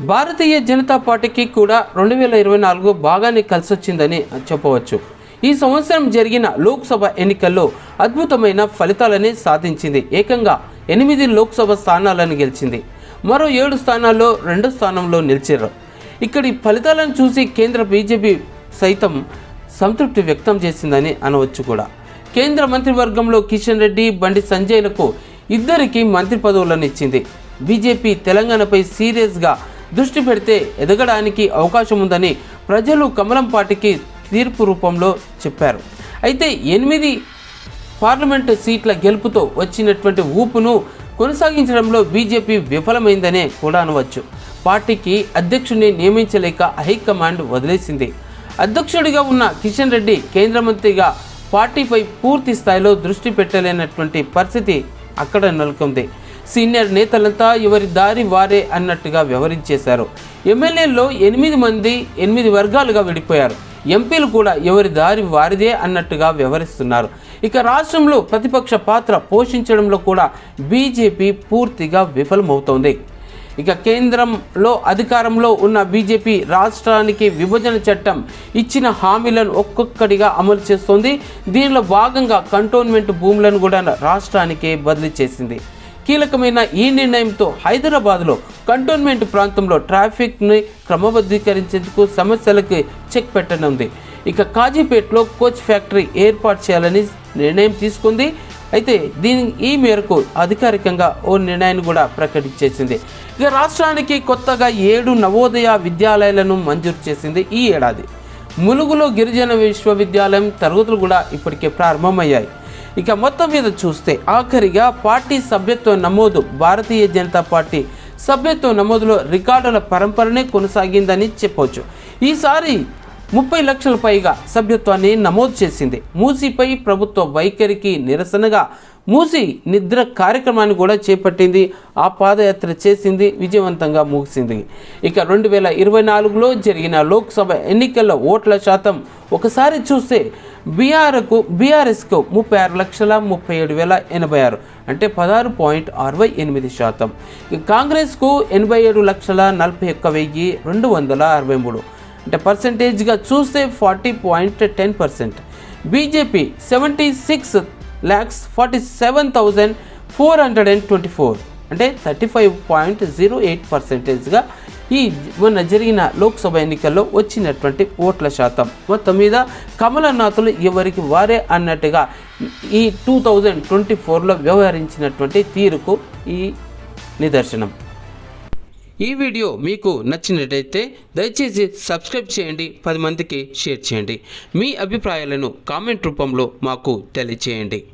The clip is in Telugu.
భారతీయ జనతా పార్టీకి కూడా రెండు వేల ఇరవై నాలుగు బాగానే కలిసొచ్చిందని చెప్పవచ్చు. ఈ సంవత్సరం జరిగిన లోక్సభ ఎన్నికల్లో అద్భుతమైన ఫలితాలని సాధించింది. ఏకంగా ఎనిమిది లోక్సభ స్థానాలను గెలిచింది. మరో ఏడు స్థానాల్లో రెండు స్థానంలో నిలిచారు. ఇక్కడి ఫలితాలను చూసి కేంద్ర బీజేపీ సైతం సంతృప్తి వ్యక్తం చేసిందని అనవచ్చు కూడా. కేంద్ర మంత్రివర్గంలో కిషన్ రెడ్డి బండి సంజయ్లకు ఇద్దరికి మంత్రి పదవులను ఇచ్చింది. బీజేపీ తెలంగాణపై సీరియస్గా దృష్టి పెడితే ఎదగడానికి అవకాశం ఉందని ప్రజలు కమలం పార్టీకి తీర్పు రూపంలో చెప్పారు. అయితే ఎనిమిది పార్లమెంటు సీట్ల గెలుపుతో వచ్చినటువంటి ఊపును కొనసాగించడంలో బీజేపీ విఫలమైందనే కూడా అనవచ్చు. పార్టీకి అధ్యక్షుడిని నియమించలేక హైకమాండ్ వదిలేసింది. అధ్యక్షుడిగా ఉన్న కిషన్ రెడ్డి కేంద్ర మంత్రిగా పార్టీపై పూర్తి స్థాయిలో దృష్టి పెట్టలేనటువంటి పరిస్థితి అక్కడ నెలకొంది. సీనియర్ నేతలంతా ఎవరి దారి వారే అన్నట్టుగా వ్యవహరించేశారు. ఎమ్మెల్యేల్లో ఎనిమిది మంది ఎనిమిది వర్గాలుగా విడిపోయారు. ఎంపీలు కూడా ఎవరి దారి వారిదే అన్నట్టుగా వ్యవహరిస్తున్నారు. ఇక రాష్ట్రంలో ప్రతిపక్ష పాత్ర పోషించడంలో కూడా బీజేపీ పూర్తిగా విఫలమవుతోంది. ఇక కేంద్రంలో అధికారంలో ఉన్న బీజేపీ రాష్ట్రానికి విభజన చట్టం ఇచ్చిన హామీలను ఒక్కొక్కటిగా అమలు చేస్తోంది. దీనిలో భాగంగా కంటోన్మెంట్ భూములను కూడా రాష్ట్రానికి బదిలీ చేసింది. కీలకమైన ఈ నిర్ణయంతో హైదరాబాద్లో కంటోన్మెంట్ ప్రాంతంలో ట్రాఫిక్ని క్రమబద్ధీకరించేందుకు సమస్యలకు చెక్ పెట్టనుంది. ఇక కాజీపేటలో కోచ్ ఫ్యాక్టరీ ఏర్పాటు చేయాలని నిర్ణయం తీసుకుంది. అయితే దీని ఈ మేరకు అధికారికంగా ఓ నిర్ణయాన్ని కూడా ప్రకటించేసింది. ఇక రాష్ట్రానికి కొత్తగా ఏడు నవోదయ విద్యాలయాలను మంజూరు చేసింది ఈ ఏడాది. ములుగులో గిరిజన విశ్వవిద్యాలయం తరగతులు కూడా ఇప్పటికే ప్రారంభమయ్యాయి. ఇక మొత్తం మీద చూస్తే ఆఖరిగా పార్టీ సభ్యత్వ నమోదు భారతీయ జనతా పార్టీ సభ్యత్వ నమోదులో రికార్డుల పరంపరనే కొనసాగిందని చెప్పవచ్చు ఈసారి ముప్పై లక్షల పైగా సభ్యత్వాన్ని నమోదు చేసింది. మూసీపై ప్రభుత్వ వైఖరికి నిరసనగా మూసి నిద్ర కార్యక్రమాన్ని కూడా చేపట్టింది. ఆ పాదయాత్ర చేసింది విజయవంతంగా ముగిసింది. ఇక రెండు వేల ఇరవై నాలుగులో జరిగిన లోక్సభ ఎన్నికల్లో ఓట్ల శాతం ఒకసారి చూస్తే బీఆర్కు బీఆర్ఎస్కు ముప్పై ఆరు లక్షల ముప్పై ఏడు వేల ఎనభై ఆరు అంటే పదహారు పాయింట్ అరవై ఎనిమిది శాతం. కాంగ్రెస్కు ఎనభై ఏడు లక్షల నలభై ఒక్క వెయ్యి రెండు వందల అరవై మూడు అంటే పర్సంటేజ్గా చూస్తే forty point ten percent BJP seventy six lakhs forty seven thousand four hundred and twenty four అంటే thirty five point zero eight పర్సెంటేజ్గా ఈ మొన్న జరిగిన లోక్సభ ఎన్నికల్లో వచ్చినటువంటి ఓట్ల శాతం. మొత్తం మీద కమలనాథులు ఎవరికి వారే అన్నట్టుగా ఈ టూ థౌజండ్ ట్వంటీ ఫోర్లో వ్యవహరించినటువంటి తీరుకు ఈ నిదర్శనం. ఈ వీడియో మీకు నచ్చినట్టయితే దయచేసి సబ్స్క్రైబ్ చేయండి పది మందికి షేర్ చేయండి. మీ అభిప్రాయాలను కామెంట్ రూపంలో మాకు తెలియచేయండి.